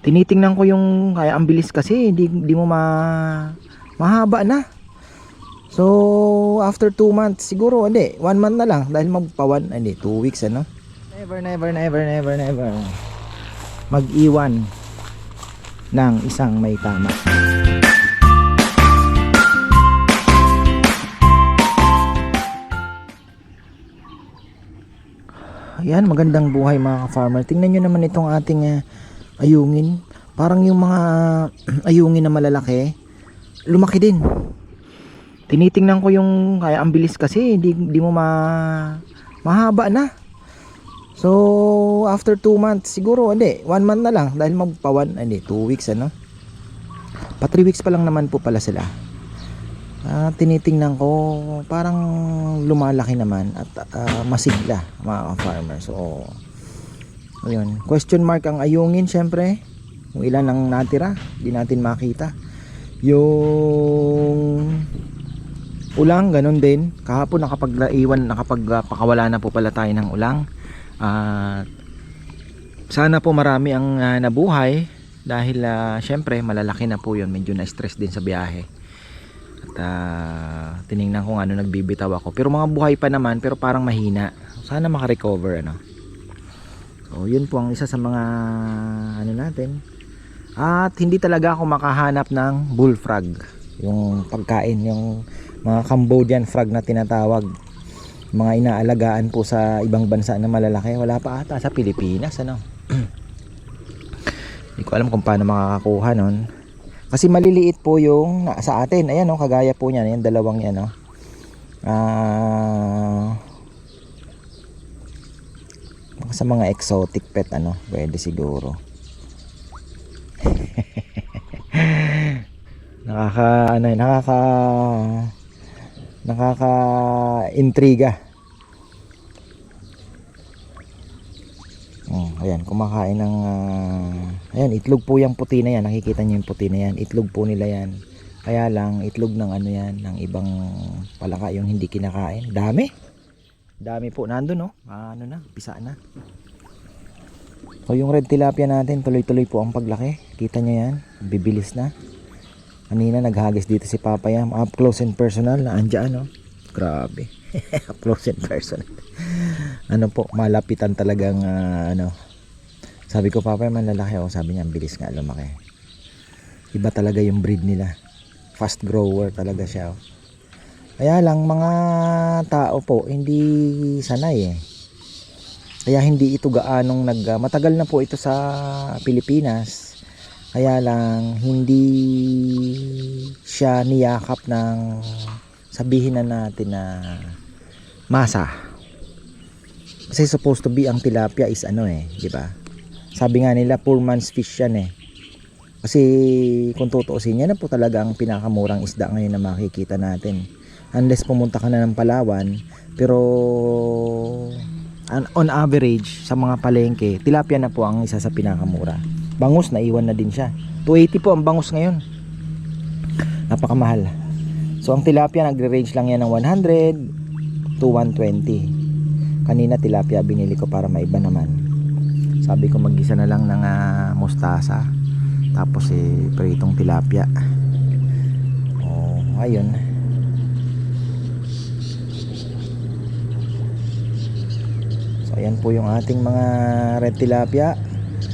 Tinitingnan ko yung kaya ang bilis kasi di, di mo ma mahaba na. So after 2 months siguro hindi 1 month na lang dahil magpa 1 hindi 2 weeks ano. Never never never never never mag-iwan ng isang may tama. Ayan, magandang buhay mga ka-farmer. Tingnan nyo naman itong ating ah, ayungin. Parang yung mga ayungin na malalaki, lumaki din. Tinitingnan ko yung kaya ang bilis kasi di, di mo ma mahaba na. So after 2 months siguro hindi 1 month na lang dahil magpa 1 hindi 2 weeks ano. Pa 3 weeks pa lang naman po pala sila. Ah, tinitingnan ko parang lumalaki naman at ah, masigla mga farmer. So ayun, question mark ang ayungin syempre. Kung ilan ang natira, di natin makita. Yung ulang ganun din. Kahapon nakapag-iwan, nakapagpakawala na po pala tayo ng ulang. At sana po marami ang ah, nabuhay dahil ah, syempre malalaki na po 'yon, medyo na-stress din sa biyahe. At ah, tiningnan ko ano nagbibitaw ako. Pero mga buhay pa naman pero parang mahina. Sana makarecover ano. So yun po ang isa sa mga ano natin. At hindi talaga ako makahanap ng bullfrog. Yung pagkain, yung mga Cambodian frog na tinatawag. Mga inaalagaan po sa ibang bansa na malalaki. Wala pa ata sa Pilipinas ano. Hindi ko alam kung paano makakakuha nun. Kasi maliliit po yung sa atin. Ayan oh, kagaya po niyan, yung dalawang yan oh. Ah sa mga exotic pet ano, pwede siguro. nakaka ano, eh, nakaka nakaka intriga. Oh, ayan, kumakain ng ah, ayan, itlog po yung puti na yan. Nakikita niyo yung puti na yan. Itlog po nila yan. Kaya lang itlog ng ano yan, ng ibang palaka yung hindi kinakain. Dami. Dami po nandun no. Ah, ano na, pisa na. So yung red tilapia natin, tuloy-tuloy po ang paglaki. Kita niyo yan, bibilis na. Kanina naghagis dito si Papa Yam, up close and personal na andyan no. Grabe. up close and personal. ano po, malapitan talagang ah, ano. Sabi ko Papa Yam, lalaki oh. Sabi niya, ang bilis nga lumaki. Iba talaga yung breed nila. Fast grower talaga siya oh. Kaya lang mga tao po hindi sanay eh. Kaya hindi ito gaanong nag ah, matagal na po ito sa Pilipinas. Kaya lang hindi siya niyakap ng sabihin na natin na masa. Kasi supposed to be ang tilapia is ano eh, di ba? Sabi nga nila poor man's fish yan eh. Kasi kung tutuusin yan na po talaga ang pinakamurang isda ngayon na makikita natin unless pumunta ka na ng Palawan pero on, average sa mga palengke tilapia na po ang isa sa pinakamura. Bangus naiwan na din siya. 280 po ang bangus ngayon. Napakamahal. So ang tilapia nagre-range lang yan ng 100 to 120 kanina tilapia binili ko para maiba naman. Sabi ko magisa na lang ng ah, mustasa. Tapos eh pritong tilapia. Oh ayun So ayan po yung ating mga red tilapia.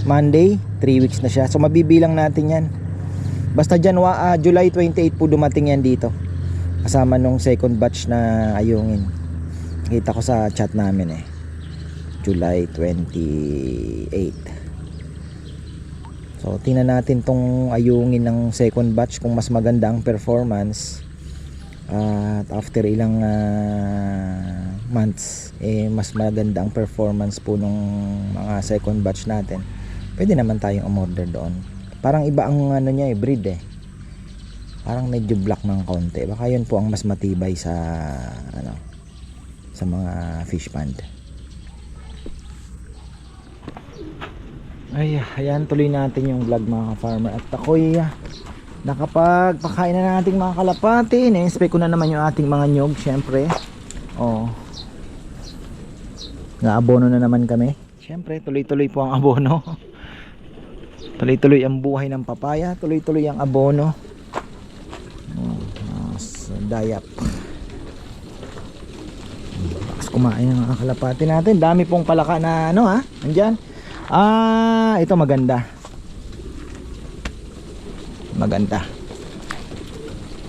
Monday, 3 weeks na siya. So mabibilang natin yan. Basta dyan, wa, ah, July 28 po dumating yan dito. Kasama nung second batch na ayungin. Kita ko sa chat namin eh. July 28. So tingnan natin tong ayungin ng second batch kung mas maganda ang performance. At after ilang ah, months, eh, mas maganda ang performance po nung mga second batch natin. Pwede naman tayong umorder doon. Parang iba ang ano niya eh, breed eh. Parang medyo black ng konti. Baka yun po ang mas matibay sa ano sa mga fish pond. Ay, ayan tuloy natin yung vlog mga farmer at ako'y ah, nakapagpakain na ng ating mga kalapati na-inspect ko na naman yung ating mga nyog syempre oh nga abono na naman kami syempre tuloy tuloy po ang abono Tuloy-tuloy ang buhay ng papaya, tuloy-tuloy ang abono. Oh, mas dayap. Tapos kumain ang kalapati natin. Dami pong palaka na ano ha, nandyan. Ah, ito maganda. Maganda.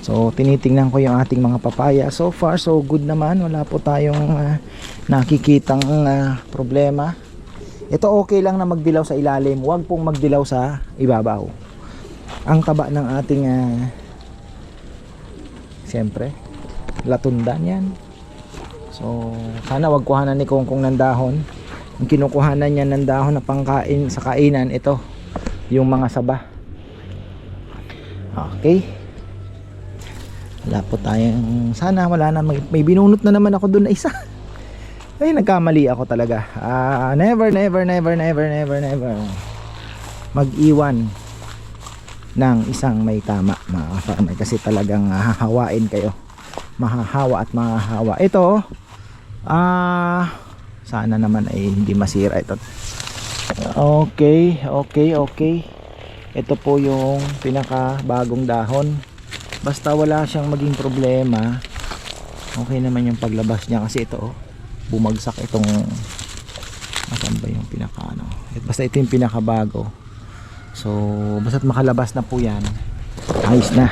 So, tinitingnan ko yung ating mga papaya. So far, so good naman. Wala po tayong ah, nakikitang ah, problema. Ito okay lang na magdilaw sa ilalim. Huwag pong magdilaw sa ibabaw. Ang taba ng ating ah, siyempre, latundan yan. So, sana wag kuhanan ni Kongkong ng dahon. Ang kinukuhanan niya ng dahon na pangkain sa kainan, ito, yung mga saba. Okay. Wala po tayong, sana wala na, may, may binunot na naman ako doon na isa. Ay, nagkamali ako talaga. Ah, never, never, never, never, never, never. Mag-iwan ng isang may tama, mga farmer. Kasi talagang ah, hahawain kayo. Mahahawa at mahahawa. Ito, ah, sana naman ay hindi masira ito. Okay, okay, okay. Ito po yung pinaka bagong dahon. Basta wala siyang maging problema. Okay naman yung paglabas niya kasi ito oh, bumagsak itong Asan ba yung pinaka ano? Eh, Basta ito yung pinaka bago. So, basta't makalabas na po yan. Ayos na.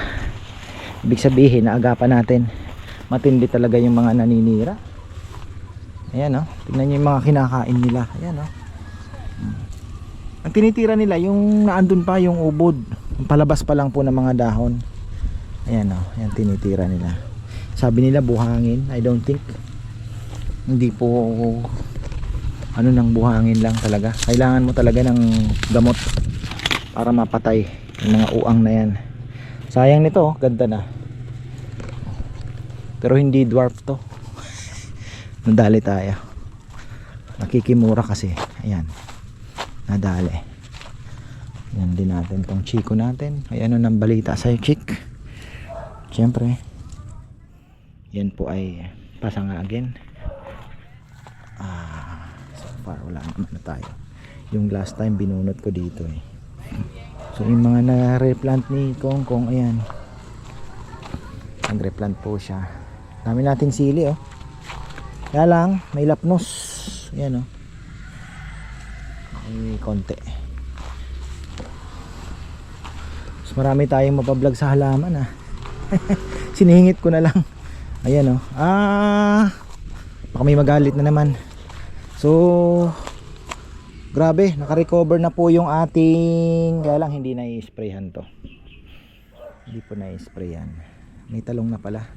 Ibig sabihin, naagapan natin. Matindi talaga yung mga naninira. Ayan oh. Tingnan nyo yung mga kinakain nila. Ayan oh. Ang tinitira nila, yung naandun pa yung ubod. Palabas pa lang po ng mga dahon. Ayan o, yan tinitira nila. Sabi nila buhangin, I don't think. Hindi po ano nang buhangin lang talaga. Kailangan mo talaga ng gamot para mapatay yung mga uang na yan. Sayang nito, ganda na. Pero hindi dwarf to. Nadali tayo. Nakikimura kasi. Ayan nadali yan din natin tong chiko natin ay ano ng balita sa'yo chick syempre yan po ay pasangagin ah so far wala naman na tayo. Yung last time binunot ko dito eh. So yung mga na-replant ni Kong Kong ayan. Nag-replant po siya. Dami nating sili oh. Kaya lang may lapnos. Yan oh. May konti. Mas marami tayong mapablog sa halaman ah. Siningit ko na lang. Ayan oh. Ah! Baka may magalit na naman so grabe nakarecover na po yung ating kaya lang hindi na i-sprayhan to hindi po na i-sprayhan may talong na pala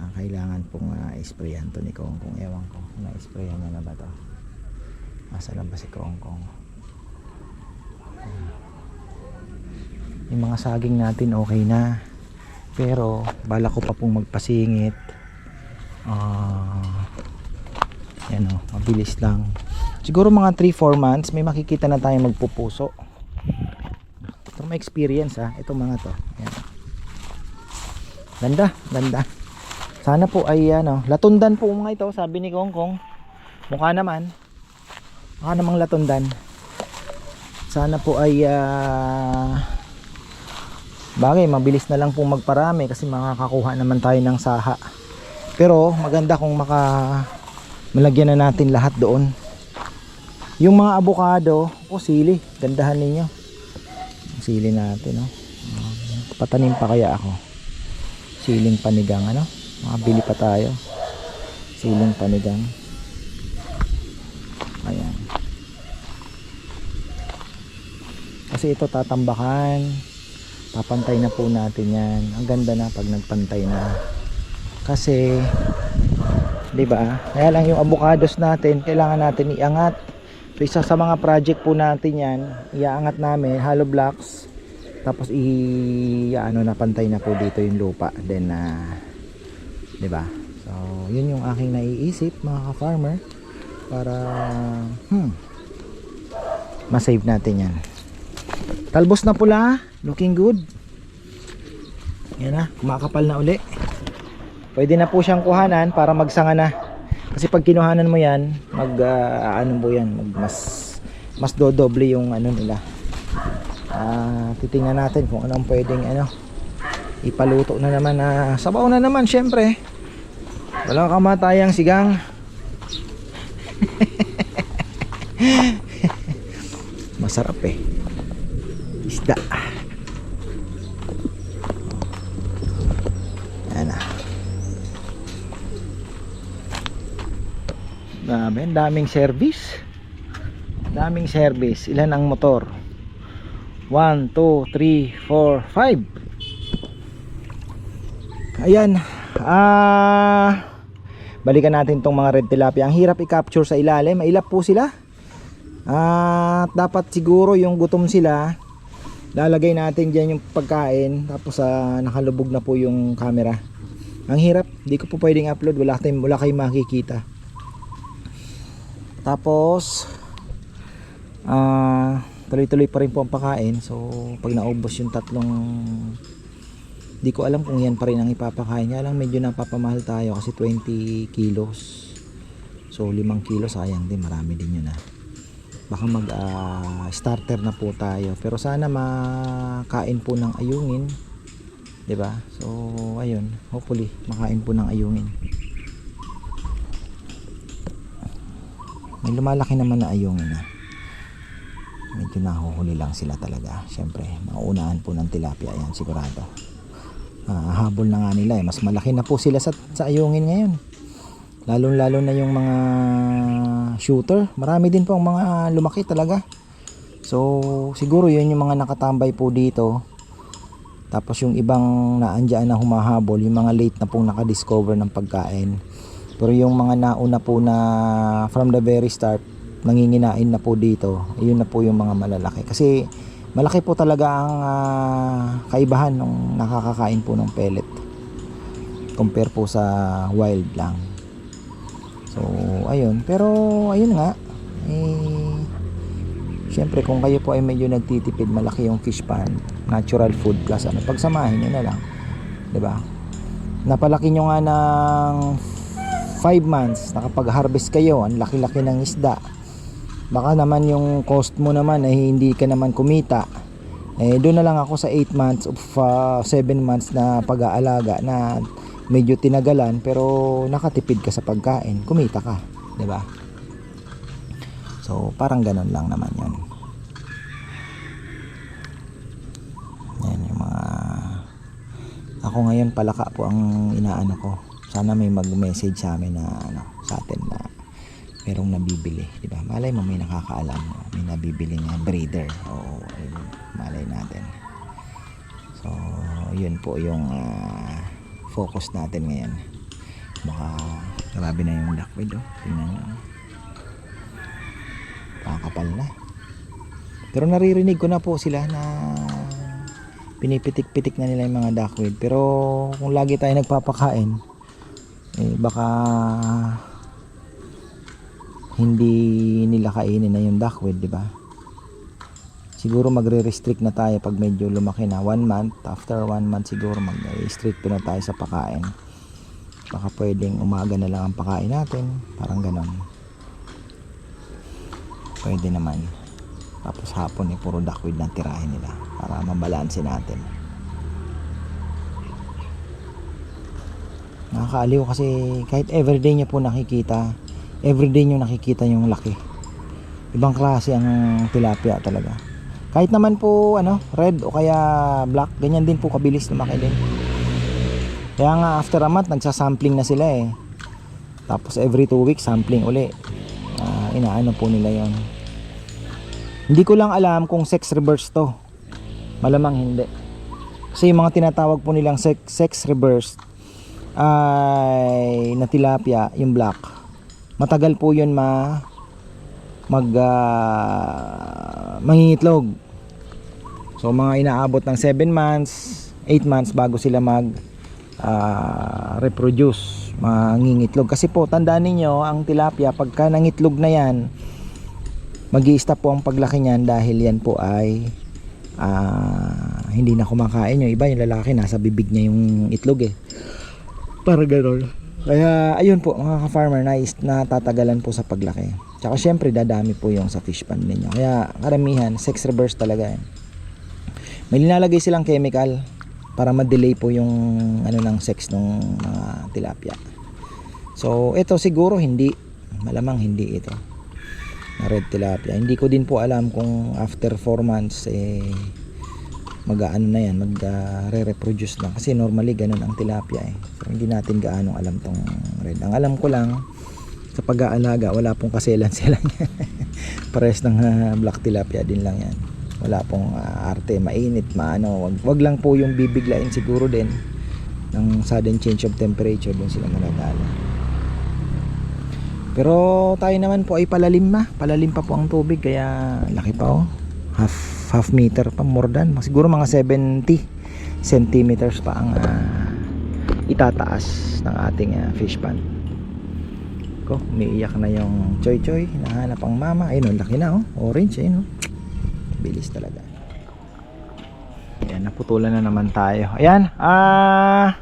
ah, kailangan pong uh, i-sprayhan to ni Kong kung ewan ko na i-sprayhan niya na ba to Asa lang ba si Kong Kong? Hmm. Yung mga saging natin okay na. Pero bala ko pa pong magpasingit. Ah. Yan o, mabilis lang. Siguro mga 3-4 months may makikita na tayong magpupuso. Ito may experience ha. Ito mga to. Yan. Ganda, ganda. Sana po ay ano, latundan po mga ito, sabi ni Kong Kong. Mukha naman. Mukha namang latundan. Sana po ay ah, bagay, mabilis na lang po magparami kasi makakakuha naman tayo ng saha. Pero maganda kung maka malagyan na natin lahat doon. Yung mga abukado o sili, gandahan ninyo. Sili natin, no. Uh, patanim pa kaya ako. Siling panigang, ano? Makabili pa tayo. Siling panigang. Ayan. Kasi ito tatambakan. Papantay na po natin yan. Ang ganda na pag nagpantay na. Kasi 'di ba? Kaya lang yung avocados natin, kailangan natin iangat. So isa sa mga project po natin 'yan, iaangat namin hollow blocks. Tapos i ano na pantay na po dito yung lupa. Then uh, 'di ba? So, yun yung aking naiisip mga ka-farmer para hmm, masave natin yan talbos na pula looking good yan na kumakapal na uli pwede na po siyang kuhanan para magsanga na kasi pag kinuhanan mo yan mag uh, ano po yan mag mas mas dodoble yung ano nila Ah, titingnan natin kung anong pwedeng ano ipaluto na naman na sabaw na naman syempre. Walang kamatayang sigang. Masarap eh. Isda. Yan na. Ang daming service. Daming service. Ilan ang motor? 1, 2, 3, 4, 5. Ayan. Ah, balikan natin tong mga red tilapia. Ang hirap i-capture sa ilalim. Mailap po sila. At dapat siguro yung gutom sila, lalagay natin diyan yung pagkain tapos ah, nakalubog na po yung camera. Ang hirap, hindi ko po pwedeng upload, wala tayong wala kayong makikita. Tapos ah tuloy-tuloy pa rin po ang pagkain. So pag naubos yung tatlong di ko alam kung yan pa rin ang ipapakain. Kaya lang medyo napapamahal tayo kasi 20 kilos. So 5 kilos sayang din, marami din yun ah baka mag ah, starter na po tayo pero sana makain po ng ayungin 'di ba so ayun hopefully makain po ng ayungin may lumalaki naman na ayungin na medyo nahuhuli lang sila talaga. Syempre mauunahan po ng tilapia. Yan sigurado. Ah, habol na nga nila eh. Mas malaki na po sila sa, sa ayungin ngayon. Lalong lalo na yung mga shooter. Marami din po ang mga lumaki talaga. So siguro yun yung mga nakatambay po dito. Tapos yung ibang naandyan na humahabol yung mga late na pong nakadiscover ng pagkain pero yung mga nauna po na from the very start nanginginain na po dito yun na po yung mga malalaki kasi malaki po talaga ang ah, kaibahan ng nakakakain po ng pellet compare po sa wild lang So, ayun. Pero, ayun nga. Eh, Siyempre, kung kayo po ay medyo nagtitipid, malaki yung fish pan, natural food plus ano, pagsamahin nyo na lang. ba? Napalaki nyo nga ng 5 months, nakapag-harvest kayo, ang laki-laki ng isda. Baka naman yung cost mo naman ay hindi ka naman kumita. Eh, doon na lang ako sa 8 months of 7 months na pag-aalaga na medyo tinagalan pero nakatipid ka sa pagkain, kumita ka, 'di ba? So, parang ganun lang naman 'yon. Yan yung mga ako ngayon palaka po ang inaano ko. Sana may mag-message sa amin na ano, sa atin na merong nabibili, 'di ba? Malay mo may nakakaalam, may nabibili na breeder. Oo, ayun, malay natin. So, yun po yung ah, focus natin ngayon. Baka grabe na yung duckweed oh. Tingnan nyo. Pakakapal na. Pero naririnig ko na po sila na pinipitik-pitik na nila yung mga duckweed. Pero kung lagi tayo nagpapakain, eh baka hindi nila kainin na yung duckweed, di ba? siguro magre-restrict na tayo pag medyo lumaki na. One month after one month siguro mag-restrict na tayo sa pakain. Baka pwedeng umaga na lang ang pakain natin. Parang ganon pwede naman. Tapos hapon eh puro duckweed lang tirahin nila para mabalanse natin nakakaaliw kasi kahit everyday nyo po nakikita everyday nyo nakikita yung laki ibang klase ang tilapia talaga kahit naman po ano, red o kaya black, ganyan din po kabilis lumaki din. Kaya nga after a month nagsasampling na sila eh. Tapos every 2 weeks sampling uli. Ah, inaano po nila 'yon. Hindi ko lang alam kung sex reverse to. Malamang hindi. Kasi yung mga tinatawag po nilang sex, sex reverse ay na tilapia, yung black. Matagal po 'yun ma mag uh, mangingitlog. So mga inaabot ng 7 months, 8 months bago sila mag ah, reproduce, mangingitlog. Kasi po tandaan niyo ang tilapia pagka nangitlog na 'yan, magi-stop po ang paglaki niyan dahil yan po ay ah, hindi na kumakain yung iba yung lalaki nasa bibig niya yung itlog eh. Para gano'n. Kaya ayun po mga ka-farmer na natatagalan po sa paglaki. Tsaka syempre dadami po yung sa fish pan ninyo. Kaya karamihan sex reverse talaga yan. may linalagay silang chemical para ma-delay po yung ano ng sex ng mga tilapia. So, ito siguro hindi. Malamang hindi ito. Na red tilapia. Hindi ko din po alam kung after 4 months eh mag-aano na yan, mag ah, re-reproduce lang kasi normally ganun ang tilapia eh. So, hindi natin gaano alam tong red. Ang alam ko lang sa pag-aalaga, wala pong kaselan-selan yan. Pares ng ah, black tilapia din lang yan. Wala pong ah, arte, mainit, maano. Wag, wag lang po yung bibiglain siguro din ng sudden change of temperature doon sila manadala. Pero tayo naman po ay palalim na. Palalim pa po ang tubig kaya laki pa oh. Half half meter pa more than. Siguro mga 70 centimeters pa ang ah, itataas ng ating ah, fish pond. Ko, umiiyak na yung choy choy. Hinahanap ang mama. Ayun, oh, laki na oh. Orange, ayun oh. Bilis talaga. Ayan, naputulan na naman tayo. Ayan, ah...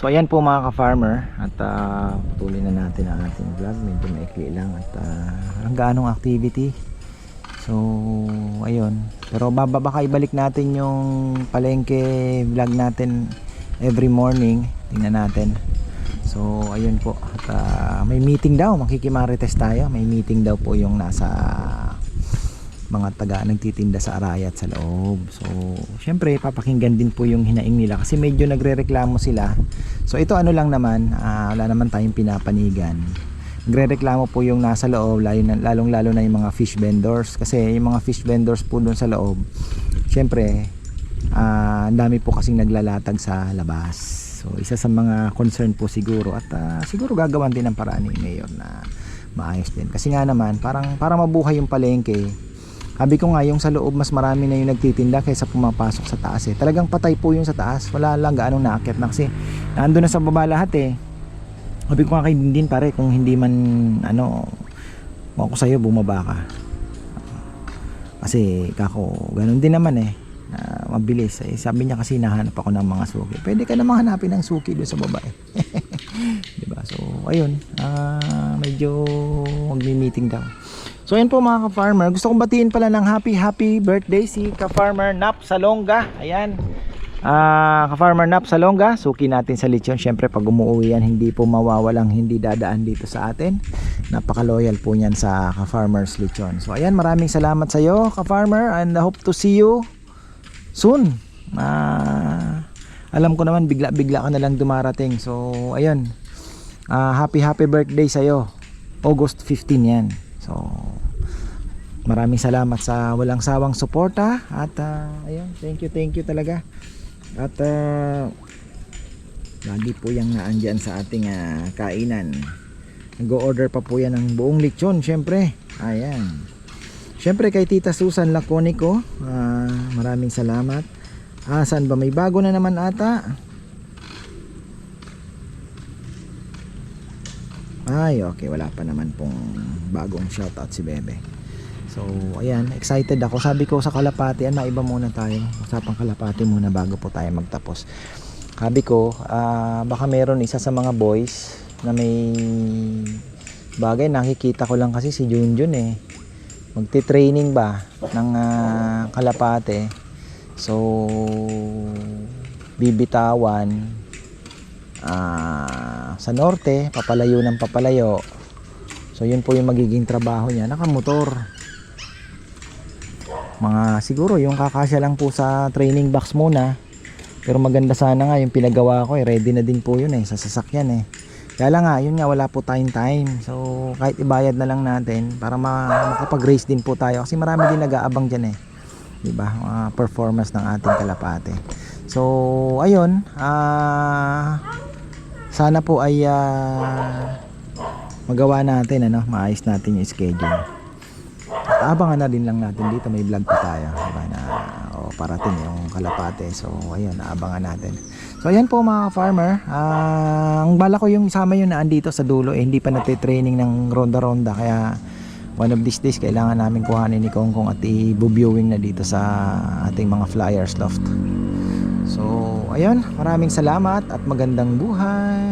So ayan po mga ka-farmer at uh, patuloy na natin ang ating vlog. Medyo maikli lang at uh, ang gaanong activity. So ayun. Pero baba baka ibalik natin yung palengke vlog natin every morning. Tingnan natin. So ayun po. At uh, may meeting daw. Makikimarites tayo. May meeting daw po yung nasa mga taga nagtitinda sa Arayat sa loob. So, syempre papakinggan din po yung hinaing nila kasi medyo nagrereklamo sila. So, ito ano lang naman, ah, wala naman tayong pinapanigan. Nagrereklamo po yung nasa loob, lalo na, lalong lalo na yung mga fish vendors kasi yung mga fish vendors po doon sa loob. Syempre, ang dami po kasing naglalatag sa labas. So, isa sa mga concern po siguro at ah, siguro gagawan din ng paraan ni Mayor na maayos din. Kasi nga naman, parang para mabuhay yung palengke, sabi ko nga yung sa loob mas marami na yung nagtitinda kaysa pumapasok sa taas eh. Talagang patay po yung sa taas. Wala lang gaano naakyat na kasi nandun na sa baba lahat eh. Sabi ko nga kay din pare kung hindi man ano kung ako sa'yo bumaba ka. Kasi kako ganun din naman eh. Na mabilis eh. Sabi niya kasi nahanap ako ng mga suki. Pwede ka namang hanapin ng suki doon sa baba eh. 'Di ba? So ayun, ah medyo magmi-meeting daw. So ayan po mga ka-farmer, gusto kong batiin pala ng happy happy birthday si ka-farmer Nap Salonga. Ayan. Ah, ka-farmer Nap Salonga, suki natin sa lechon. Syempre pag umuwi yan, hindi po mawawalang hindi dadaan dito sa atin. Napaka-loyal po niyan sa ka-farmers lechon. So ayan, maraming salamat sa iyo ka-farmer and I hope to see you soon. Ah, alam ko naman bigla-bigla ka na lang dumarating. So ayun. Ah, happy happy birthday sa iyo. August 15 yan. So, maraming salamat sa walang sawang suporta at uh, ayun, thank you, thank you talaga. At uh, lagi po yung naandyan sa ating uh, kainan. Nag-order pa po yan ng buong lechon, syempre. Ayan. Syempre kay Tita Susan Laconico, uh, maraming salamat. Ah, saan ba? May bago na naman ata. Ay, okay. Wala pa naman pong bagong shoutout si Bebe. So, ayan. Excited ako. Sabi ko sa Kalapati, ano, iba muna tayo. Usapang Kalapati muna bago po tayo magtapos. Sabi ko, ah, baka meron isa sa mga boys na may bagay. Nakikita ko lang kasi si Junjun eh. Magti-training ba ng ah, Kalapate. So, bibitawan ah, sa norte, papalayo ng papalayo. So yun po yung magiging trabaho niya, nakamotor. Mga siguro yung kakasya lang po sa training box muna. Pero maganda sana nga yung pinagawa ko eh, ready na din po yun eh sa sasakyan eh. Kaya lang nga, yun nga wala po tayong time. So kahit ibayad na lang natin para ma- makapag-race din po tayo kasi marami din nag-aabang diyan eh. 'Di ba? Mga performance ng ating kalapate. So ayun, ah sana po ay ah, magawa natin ano, maayos natin yung schedule. Abangan na din lang natin dito, may vlog pa tayo, diba, na o parating yung kalapate. So ayun, naabangan natin. So ayan po mga farmer, ah, ang bala ko yung isama yung naan dito sa dulo eh, hindi pa nagte-training ng ronda-ronda kaya one of these days kailangan namin kuhanin ni Kongkong at i-viewing na dito sa ating mga flyers loft. So, ayun, maraming salamat at magandang buhay.